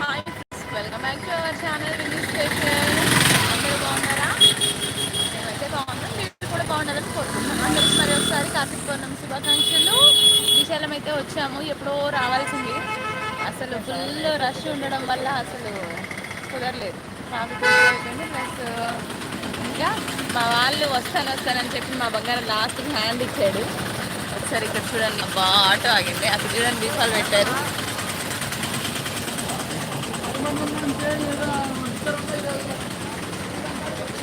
Hi welcome back to our channel Vinni station అందరూ బాగున్నారా? నేనైతే బాగున్నాను మీరు కూడా బాగున్నారని కోరుకుంటున్నాను అందరికి మరి ఒకసారి కార్తీక పౌర్ణమి శుభాకాంక్షలు. విశాలం అయితే వచ్చాము. ఎప్పుడో రావాల్సింది. అసలు ఫుల్ రష్ ఉండడం వల్ల అసలు కుదరలేదు. ట్రాఫిక్ ప్లస్ ఇంకా మా వాళ్ళు వస్తాను వస్తానని చెప్పి మా బంగారం లాస్ట్కి హ్యాండ్ ఇచ్చాడు. ఒకసారి ఇక్కడ చూడండి. బాగా ఆటో ఆగింది. అక్కడ చూడండి దీపాలు పెట్టారు.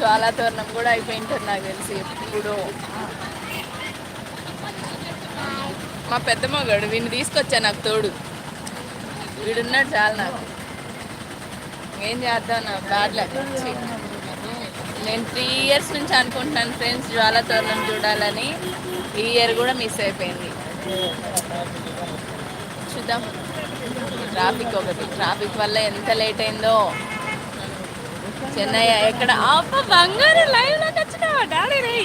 చాలా తోరణం కూడా అయిపోయింటుంది నాకు తెలిసి ఎప్పుడు. మా పెద్ద మగాడు వీడిని తీసుకొచ్చా నాకు తోడు. వీడున్నాడు చాలా నాకు. ఏం చేద్దాం నా బ్యాడ్ లక్ నేను త్రీ ఇయర్స్ నుంచి అనుకుంటున్నాను ఫ్రెండ్స్ జ్వాల తోరణం చూడాలని. ఈ ఇయర్ కూడా మిస్ అయిపోయింది. చూద్దాం. ట్రాఫిక్ ఒకటి. ట్రాఫిక్ వల్ల ఎంత లేట్ అయిందో. చెన్నై ఎక్కడ? బంగారు లైవ్లోకి వచ్చినావా డాడీ రే?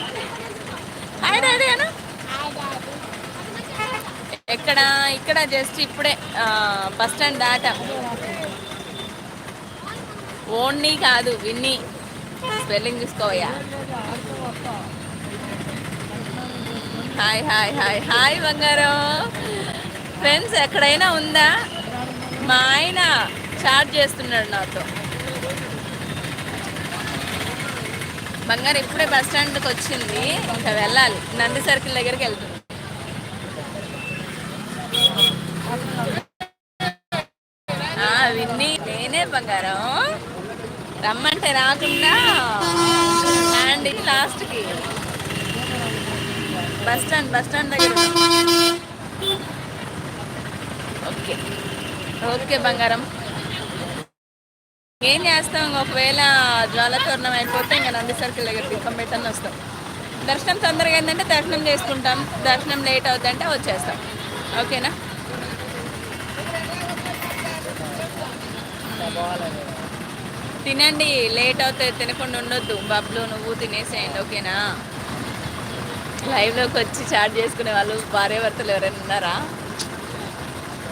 హాయ్ డాడీ అను. ఎక్కడ? ఇక్కడ జస్ట్ ఇప్పుడే బస్ స్టాండ్ దాటా. ఓన్లీ కాదు Vinni. Spelling చూసుకోవయ్యా. Hi hi hi. Hi బంగారం. ఫ్రెండ్స్ ఎక్కడైనా ఉందా? మా ఆయన చాట్ చేస్తున్నాడు నాతో. బంగారు ఇప్పుడే బస్ స్టాండ్కి వచ్చింది ఇంకా వెళ్ళాలి. నంది సర్కిల్ దగ్గరికి వెళ్తుంది. ఆ, విన్ని నేనే బంగారం. రమ్మంటే రాకుండా అండ్ లాస్ట్కి. బస్ స్టాండ్ బస్ స్టాండ్ దగ్గర. ఓకే. ఓకే బంగారం. ఏం చేస్తాం? ఒకవేళ జ్వాలతోరణం అయిపోతే ఇంకా నంది సర్కిల్ దగ్గర దీపం పెట్టని వస్తాం. దర్శనం తొందరగా ఏంటంటే దర్శనం చేసుకుంటాం. దర్శనం లేట్ అవుతుందంటే వచ్చేస్తాం. ఓకేనా? తినండి. లేట్ అవుతుంది తినకుండా ఉండొద్దు. బబ్లు నువ్వు తినేసేయండి. ఓకేనా? లైవ్లోకి వచ్చి చాట్ చేసుకునే వాళ్ళు భార్య భర్తలు ఎవరైనా ఉన్నారా?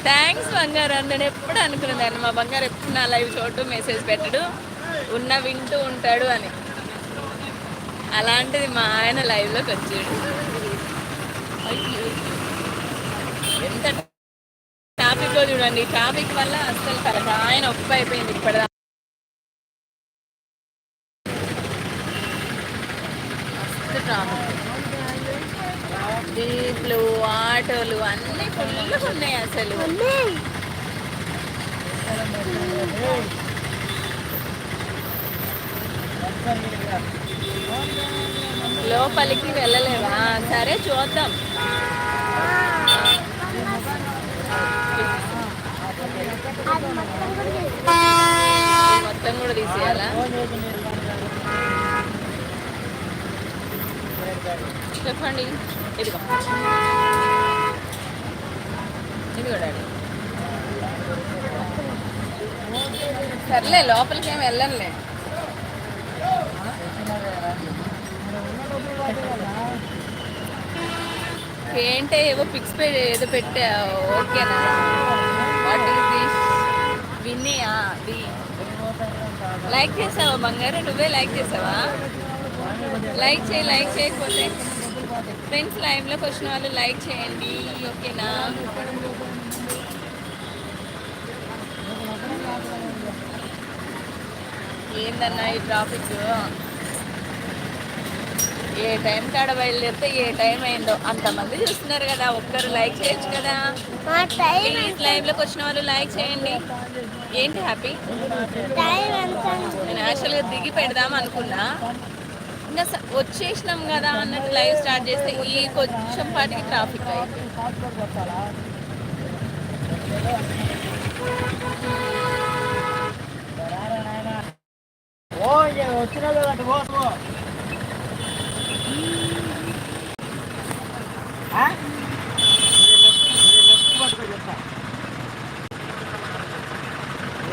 థ్యాంక్స్ బంగారు. నేను ఎప్పుడు అనుకునేదాన్ని మా బంగారు ఎప్పుడు నా లైవ్ చూడటం మెసేజ్ పెట్టడు. ఉన్న వింటూ ఉంటాడు అని. అలాంటిది మా ఆయన లైవ్లోకి వచ్చాడు. ఎంత ట్రాఫిక్ చూడండి. ట్రాఫిక్ వల్ల అస్సలు ఆయన ఒప్పు అయిపోయింది ఇప్పటిదా మస్తు ట్రాఫిక్ జీప్లు ఆటోలు అన్నీ ఫుల్ ఉన్నాయి అసలు. లోపలికి వెళ్ళలేవా? సరే చూద్దాం. మొత్తం కూడా తీసేయాలా? చెప్పండి. ఇదిగో. ఇదిగో డాడీ. సర్లే లోపలికి ఏం వెళ్ళనులే. ఏంటే ఏవో పిక్స్ పె ఏదో పెట్టా ఓకేనా? వాట్ ఈస్ దిస్ విన్నీయా ది. లైక్ చేసావా బంగారు? నువ్వే లైక్ చేసావా? లైక్ చేయి లైక్ చేయకపోతే ఫ్రెండ్స్ లైవ్లోకి వచ్చిన వాళ్ళు లైక్ చేయండి ఓకేనా? ఏందన్నా ఈ ట్రాఫిక్ ఏ టైం కాడ బయలుదేరితే ఏ టైం అయిందో అంతమంది చూస్తున్నారు కదా ఒక్కరు లైక్ చేయొచ్చు కదా. లైవ్లోకి వచ్చిన వాళ్ళు లైక్ చేయండి. ఏంటి హ్యాపీ నేను యాక్చువల్గా దిగి పెడదాం అనుకున్నా. ఇంకా వచ్చేసినాం కదా అన్నట్టు లైవ్ స్టార్ట్ చేస్తే ఈ కొంచెం పాటికి ట్రాఫిక్ అయింది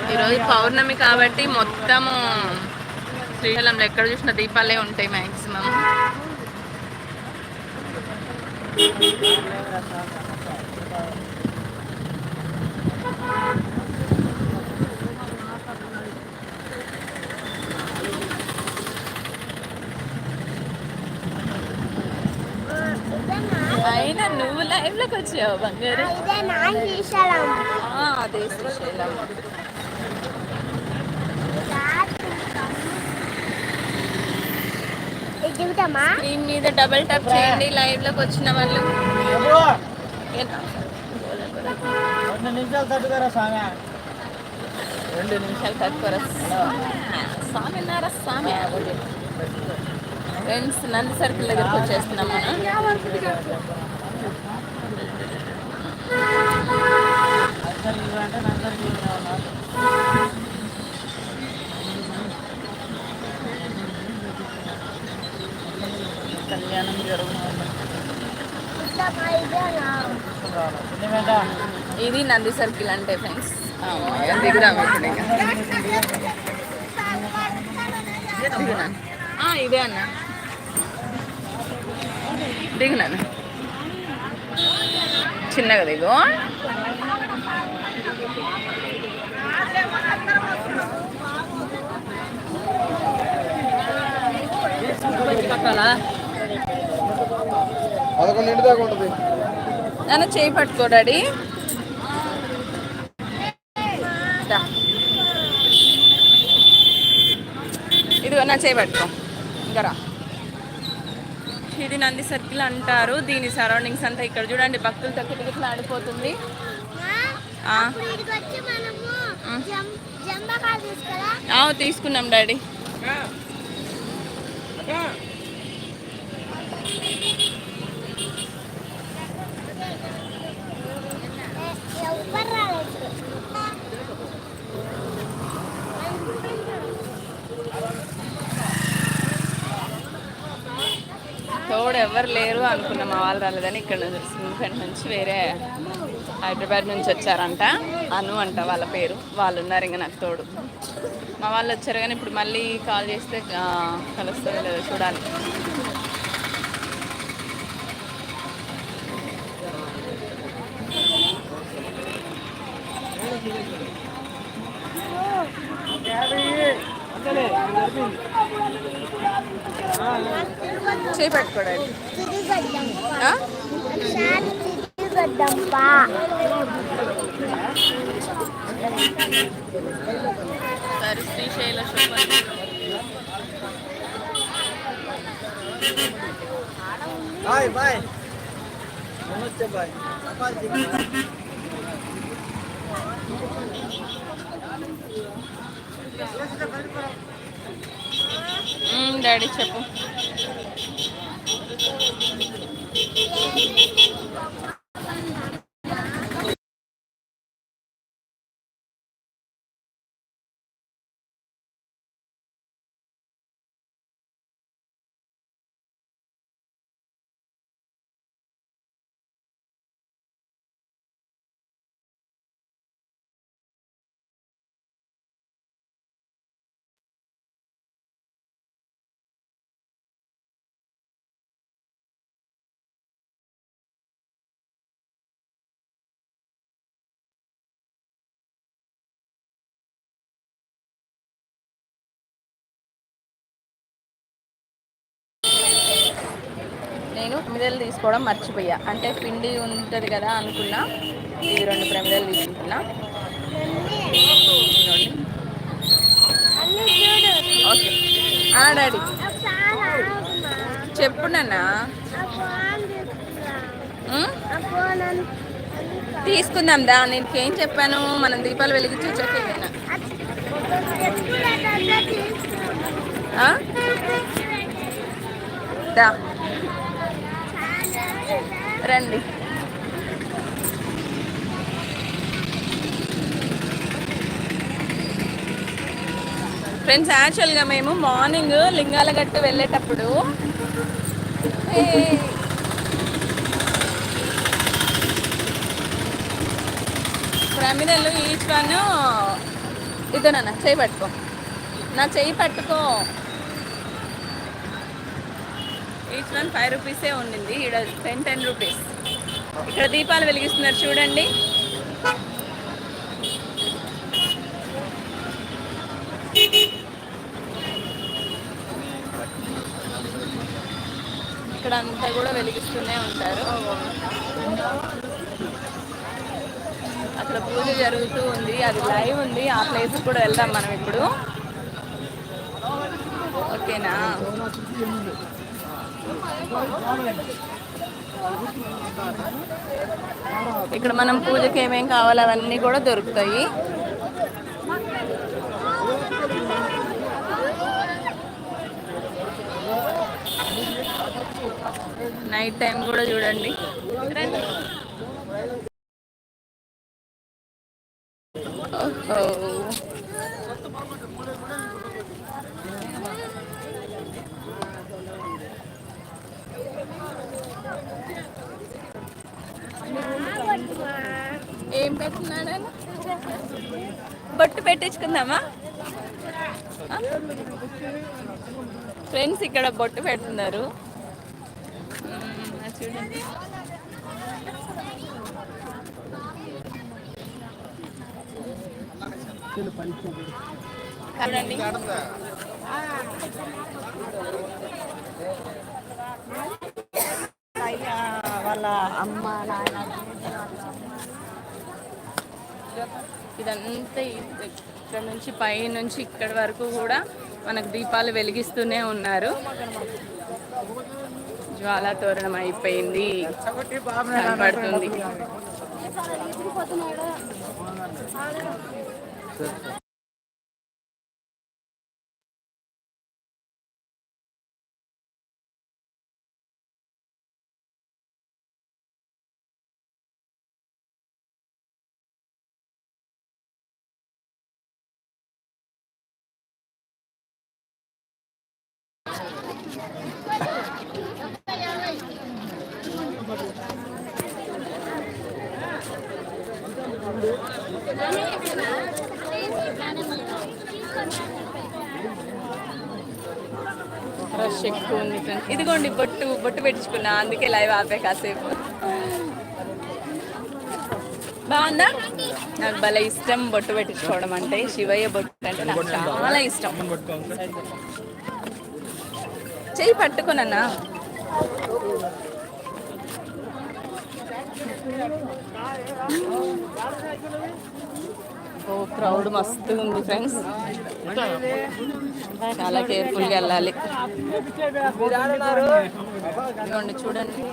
ఈరోజు పౌర్ణమి కాబట్టి మొత్తము శ్రీశైలంలో ఎక్కడ చూసిన దీపాలే ఉంటాయి మ్యాక్సిమం అయినా నువ్వు లైవ్లోకి వచ్చావు బంగారు? అదే శ్రీశైలం. స్క్రీన్ మీద డబుల్ టాప్ చేయండి లైవ్లోకి వచ్చిన వాళ్ళు? రెండు నిమిషాలు తట్టుకోరా స్వామి. రెండు నిమిషాలు తక్కువ స్వామి ఉన్నారా? స్వామి. ఫ్రెండ్స్ నంది సర్కిల్ దగ్గరకు వచ్చేస్తున్నాం మనం అందరికి ఇవ్వు అంటే అందరికి ఇవ్వనే ఉన్నారు. కళ్యాణం జరుగుతుంది ఇస్తామా ఇదేనా రావాలి. చిన్న వెంట ఇది నంది సర్కిల్ అంటే ఫ్రెండ్స్ దిగుదాం ఇప్పుడు ఇంకా. దిగునా ఆ, ఇదే అన్న దిగునాను చిన్నగా దిగు పదకొండింటి దాకా ఉంటుంది. నన్ను చేయి పట్టుకో డాడీ. ఇదిగో నా చేయి పట్టుకో. ఇంకా ఇది నంది సర్కిల్ అంటారు. దీని సరౌండింగ్స్ అంతా ఇక్కడ చూడండి. భక్తులతో కిటకిటలు ఆడిపోతుంది. ఆ. అప్పుడు ఇక్కడికి వచ్చి మనము జం జంబకాలు తీసుకురా ఆ, తీసుకున్నాం డాడీ ఎవ్వరు రాలేదు తోడు ఎవరు లేరు అనుకున్న మా వాళ్ళు రాలేదని ఇక్కడ సింగపేట నుంచి వేరే హైదరాబాద్ నుంచి వచ్చారంట. అను అంట వాళ్ళ పేరు. వాళ్ళు ఉన్నారు ఇంకా నాకు తోడు. మా వాళ్ళు వచ్చారు కానీ ఇప్పుడు మళ్ళీ కాల్ చేస్తే ఆ, కలుస్తుందో లేదో చూడాలి. చేయి పెట్టుకోవడానికి తిరిగొద్దాం ఆ? ఒకసారి తిరిగొద్దాం పా సరే శ్రీశైల బాయ్ బాయ్. నమస్తే బాయ్. డాడీ చెప్పు. よし! నేను ప్రమిదలు తీసుకోవడం మర్చిపోయా. అంటే పిండి ఉంటుంది కదా అనుకున్నా. ఇవి రెండు ప్రమిదలు చూడు ఓకే డాడీ ఒకసారి ఆగుమా చెప్పు నాన్న. ఆ ఫోన్ తీసుకురా ఉమ్? ఆ ఫోన్ అన్- తీసుకుందాం దా. నేను ఏం చెప్పాను? మనం దీపాలు వెలిగించి వచ్చేసేనా దా. రండి. ఫ్రెండ్స్ యాక్చువల్గా మేము మార్నింగ్ లింగాలగట్టు వెళ్ళేటప్పుడు ఏ, ప్రమిదలు ఈచ్ వన్ ఇదో చేయి పట్టుకో. నా చేయి పట్టుకో. ఈచ్ వన్ ఫైవ్ రూపీసే ఉండింది. ఇక్కడ టెన్ టెన్ రూపీస్. ఇక్కడ దీపాలు వెలిగిస్తున్నారు చూడండి. ఇక్కడ అంతా కూడా వెలిగిస్తూనే ఉంటారు. అక్కడ పూజ జరుగుతూ ఉంది. అది లైవ్ ఉంది. ఆ ప్లేస్ కూడా వెళ్దాం మనం ఇప్పుడు. ఓకేనా? ఇక్కడ మనం పూజకి ఏమేం కావాలో అవన్నీ కూడా దొరుకుతాయి. నైట్ టైం కూడా చూడండి రండి. ఓహో ఏం పెట్టున్నాడు బొట్టు పెట్టించుకుందామా? ఫ్రెండ్స్ ఇక్కడ బొట్టు పెడుతున్నారు. చూడండి. చూడండి వాళ్ళ అమ్మ నాన్న ఇదంతా ఇక్కడ నుంచి పై నుంచి ఇక్కడ వరకు కూడా మనకు దీపాలు వెలిగిస్తూనే ఉన్నారు. జ్వాలా తోరణం అయిపోయింది. కనపడుతుంది రష్ ఎక్కువ ఉంది ఫ్రెండ్స్ ఇదిగోండి బొట్టు బొట్టు పెట్టించుకున్నా అందుకే లైవ్ ఆపే కాసేపు. బాగుందా? నాకు భలే ఇష్టం బొట్టు పెట్టించుకోవడం అంటే శివయ్య బొట్టు అంటే నాకు చాలా ఇష్టం. చెయ్యి పట్టుకున్నా ఓ క్రౌడ్ మస్తు ఉంది ఫ్రెండ్స్. చాలా కేర్ఫుల్గా వెళ్ళాలి. ఇదిగోండి చూడండి.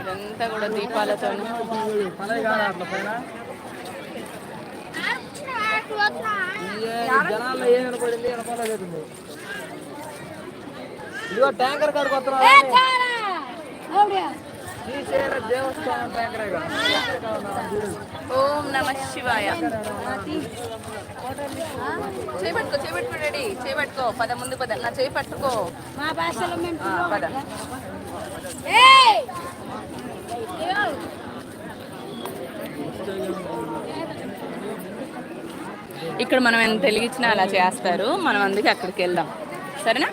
ఇదంతా కూడా దీపాలతో ఇదిగో ట్యాంకర్ దేవస్థానం ట్యాంకర్ ఓం నమ శివాయ. చేపట్టుకో చేపట్టుకో రెడీ. చేపట్టుకో. పద ముందు పద. నా చేయి పట్టుకో. మా భాషలో పద. ఇక్కడ మనం ఎంత వెలిగించినా అలా చేస్తారు. మనం అందుకే అక్కడికి వెళ్దాం. సరేనా?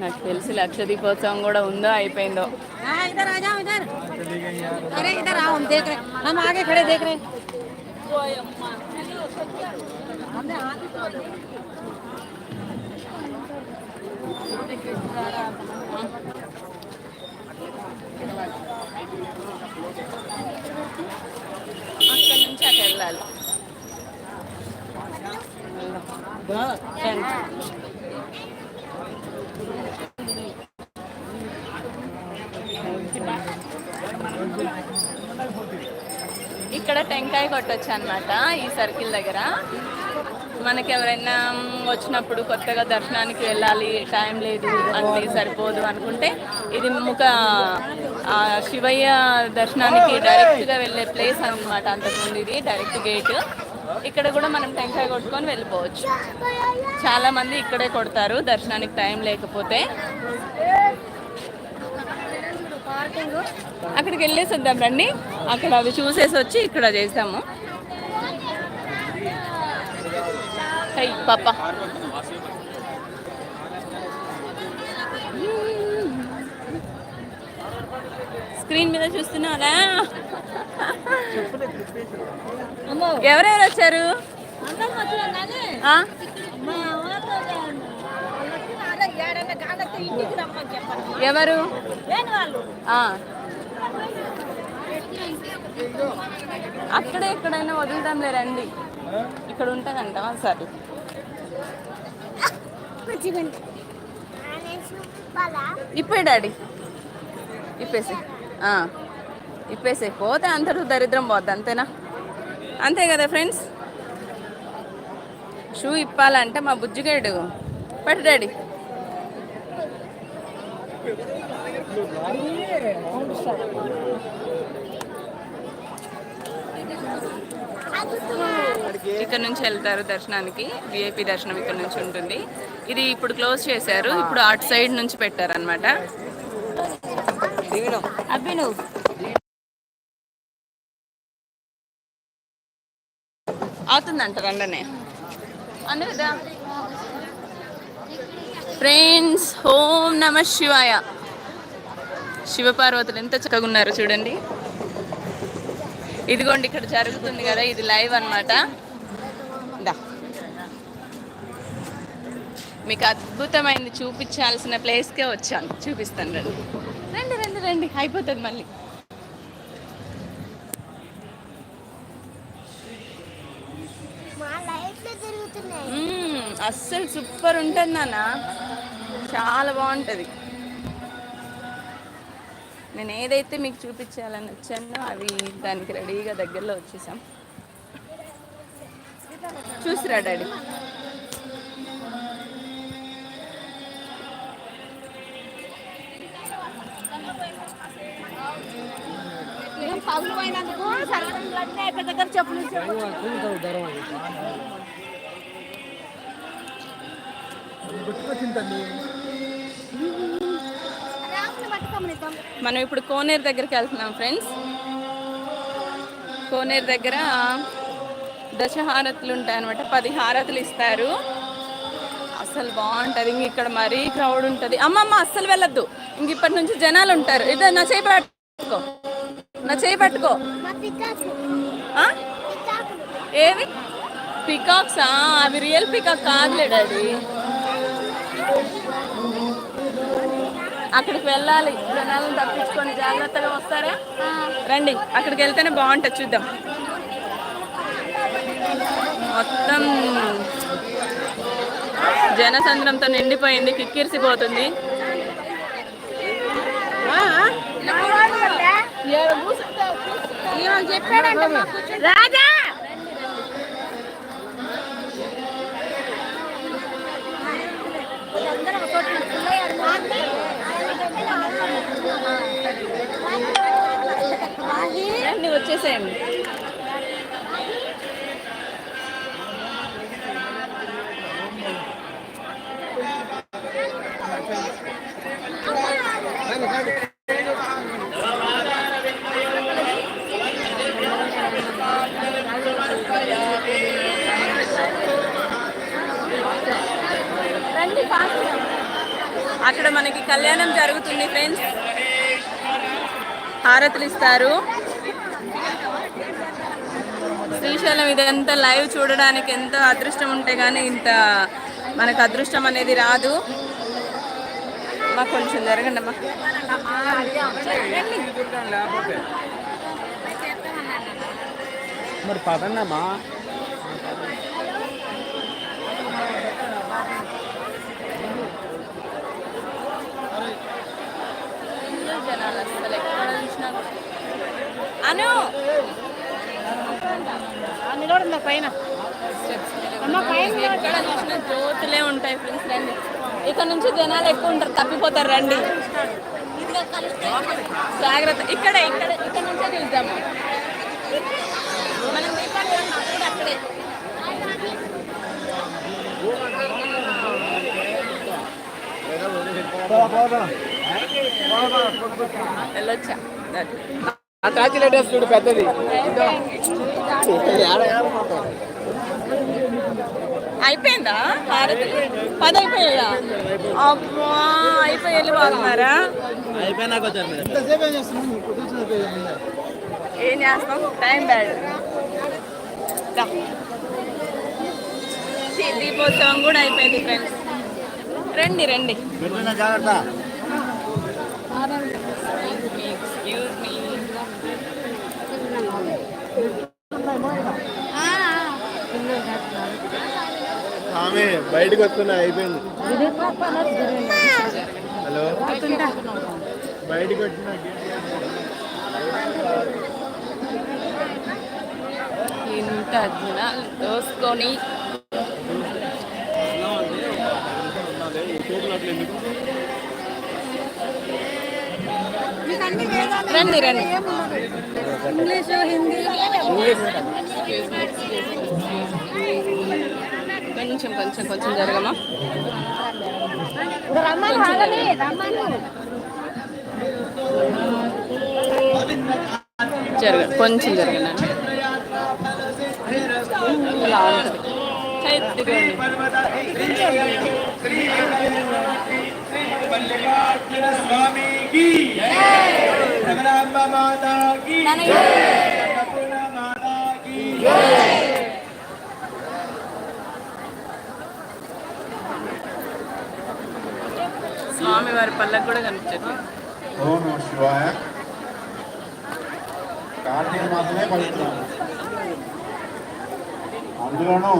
నాకు తెలిసి లక్ష దీపోత్సవం కూడా ఉందో అయిపోయిందో. అక్కడి నుంచి అక్కడ వెళ్ళాలి. ఇక్కడ టెంకాయ కొట్టొచ్చు అనమాట ఈ సర్కిల్ దగ్గర. మనకి ఎవరైనా వచ్చినప్పుడు కొత్తగా దర్శనానికి వెళ్ళాలి టైం లేదు అంటే సరిపోదు అనుకుంటే ఇది ముఖ శివయ్య దర్శనానికి డైరెక్ట్గా వెళ్ళే ప్లేస్ అనమాట అంతకుముందు ఇది డైరెక్ట్ గేట్. ఇక్కడ కూడా మనం టెంకాయ కొట్టుకొని వెళ్ళిపోవచ్చు. చాలా మంది ఇక్కడే కొడతారు దర్శనానికి టైం లేకపోతే. అక్కడికి వెళ్ళేసి వద్దాం రండి. అక్కడ అవి చూసేసి వచ్చి ఇక్కడ చేస్తాము. హై పాప. స్క్రీన్ మీద చూస్తున్నారా ఎవరెవరు వచ్చారు? ఎవరు. అక్కడే ఎక్కడైనా వదులుతాంలే రండి. ఇక్కడ ఉంటుందంట సరే ఇప్పే డాడీ. ఇప్పేసి ఇప్పేసి పోతే అంతటి దరిద్రం పోద్ది అంతేనా? అంతే కదా ఫ్రెండ్స్? షూ ఇప్పాలంటే మా బుజ్జిగాడు. పట్టు డాడీ. ఇక్కడ నుంచి వెళ్తారు దర్శనానికి. విఐపి దర్శనం ఇక్కడ నుంచి ఉంటుంది. ఇది ఇప్పుడు క్లోజ్ చేశారు. ఇప్పుడు అటు సైడ్ నుంచి పెట్టారు అనమాట అవుతుందంట రండనే అందుదా ఫ్రెండ్స్ ఓం నమ శివాయ. శివపార్వతులు ఎంత చక్కగా ఉన్నారు చూడండి. ఇదిగోండి ఇక్కడ జరుగుతుంది కదా ఇది లైవ్ అన్నమాట. మీకు అద్భుతమైనది చూపించాల్సిన ప్లేస్కే వచ్చాను. చూపిస్తాను రండి. రండి రండి రండి. అయిపోతుంది మళ్ళీ మా లైట్లు తిరుగుతున్నాయి మ్మ్, అస్సలు సూపర్ ఉంటుంది నాన్న. చాలా బాగుంటుంది. నేను ఏదైతే మీకు చూపించాలని వచ్చానో అవి దానికి రెడీగా దగ్గరలో వచ్చేసాం. చూసిరా డాడీ? పగులు పోయినందుకు దగ్గర చెప్పులు మనం ఇప్పుడు కోనేరు దగ్గరికి వెళ్తున్నాం ఫ్రెండ్స్. కోనేరు దగ్గర దశహారతులు ఉంటాయి అనమాట పది హారతులు ఇస్తారు. అసలు బాగుంటుంది. ఇంక ఇక్కడ మరీ క్రౌడ్ ఉంటుంది. అమ్మమ్మ అస్సలు వెళ్ళొద్దు. ఇంక ఇప్పటి నుంచి జనాలు ఉంటారు. ఇదే నా చేయి పట్టుకో. నా చేయి పట్టుకో. మా ఏవి పికాక్సా? అవి రియల్ పికాక్ కాదులేడు అది అక్కడికి వెళ్ళాలి. జనాలను తప్పించుకొని జాగ్రత్తగా వస్తారా? రండి అక్కడికి వెళ్తేనే బాగుంటుంది చూద్దాం. మొత్తం జనసంద్రంతో నిండిపోయింది కిక్కిరిసిపోతుంది. చెప్పాడంట రాజా! గా. అక్కడ మనకి కళ్యాణం జరుగుతుంది ఫ్రెండ్స్. హారతులు ఇస్తారు. శ్రీశైలం ఇదంతా లైవ్ చూడడానికి ఎంత అదృష్టం ఉంటే కానీ ఇంత మనకు అదృష్టం అనేది రాదు. మాకు కొంచెం జరగండి అమ్మా. మరి. అను! నిలబడిందా పైన ఎక్కడ చూసినా జ్యోతులే ఉంటాయి ఫ్రెండ్స్ రండి. ఇక్కడ నుంచి జనాలు ఎక్కువ ఉంటారు తప్పిపోతారు రండి. జాగ్రత్త. ఇక్కడ ఇక్కడ ఇక్కడ నుంచే చూద్దాము మనం అక్కడే. వెళ్ళొచ్చా? ఆ చూడు పెద్దది. అయిపోయిందా? హారతులు పది అయిపోయాయా అబ్బా అయిపోయి వెళ్ళిపోతున్నారా అయిపోయినాక వచ్చారు ఏం చేస్తాం? Time bad. దీపోత్సవం కూడా అయిపోయింది ఫ్రెండ్స్ రండి రండి. జాగ్రత్త ఎక్స్క్యూజ్ మీ బయటకు వస్తున్నా అయిపోయింది. హలో? బయటకు వచ్చిన. ఇంత దోసుకొని. రండి రండి. ఇంగ్లీష్ హిందీ కొంచెం కొంచెం కొంచెం జరగమా జరగ కొంచెం జరగనండి ఇలా ఉంటుంది. స్వామి వారి పళ్ళకు కూడా కనిపించట్లేదు. ఓం నమ శివాయ. కార్తీక మాసమే పవిత్రం అందులోనూ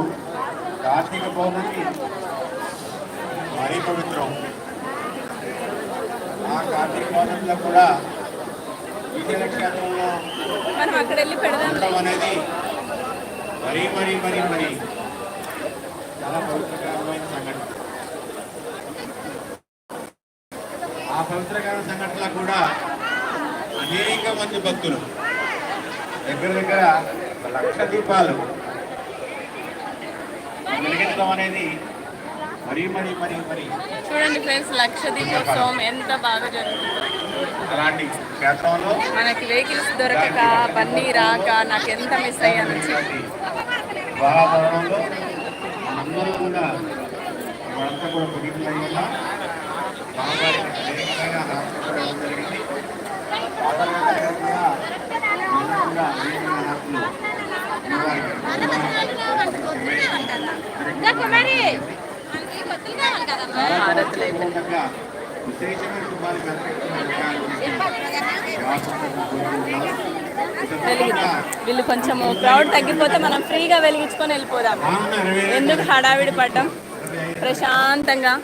కార్తీక పౌర్ణమి మరీ పవిత్రం. ఆ కార్తీక పౌర్ణమిలో కూడా విజయ క్షేత్రంలో మనం అక్కడ వెళ్ళి పెడదాం అనేది మరీ మరీ మరీ మరీ చాలా పవిత్రకరమైన సంఘటన. ఆ పవిత్రకరమైన సంఘటనలో కూడా అనేక మంది భక్తులు. దగ్గర దగ్గర లక్ష దీపాలు వెలిగించడం అనేది మరీ మరీ మరీ మరీ చూడండి ఫ్రెండ్స్ లక్ష దీపోత్సవం ఎంత బాగా జరుగుతుందో. అలాంటి క్షేత్రంలో మనకి వెహికల్స్ దొరకక బన్నీ రాక నాకు ఎంత మిస్ అయ్యాను. వాతావరణంలో అందరూ కూడా వాళ్ళంతా కూడా పొగిడిపోయేలా వీళ్ళు కొంచెం క్రౌడ్ తగ్గిపోతే మనం ఫ్రీగా వెలిగించుకొని వెళ్ళిపోదాం. ఎందుకు హడావిడి పడ్డం? ప్రశాంతంగా.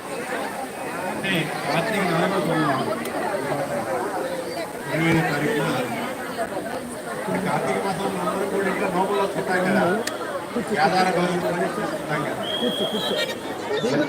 కార్తీక అందరూ కూడా ఇంట్లో కదా కదా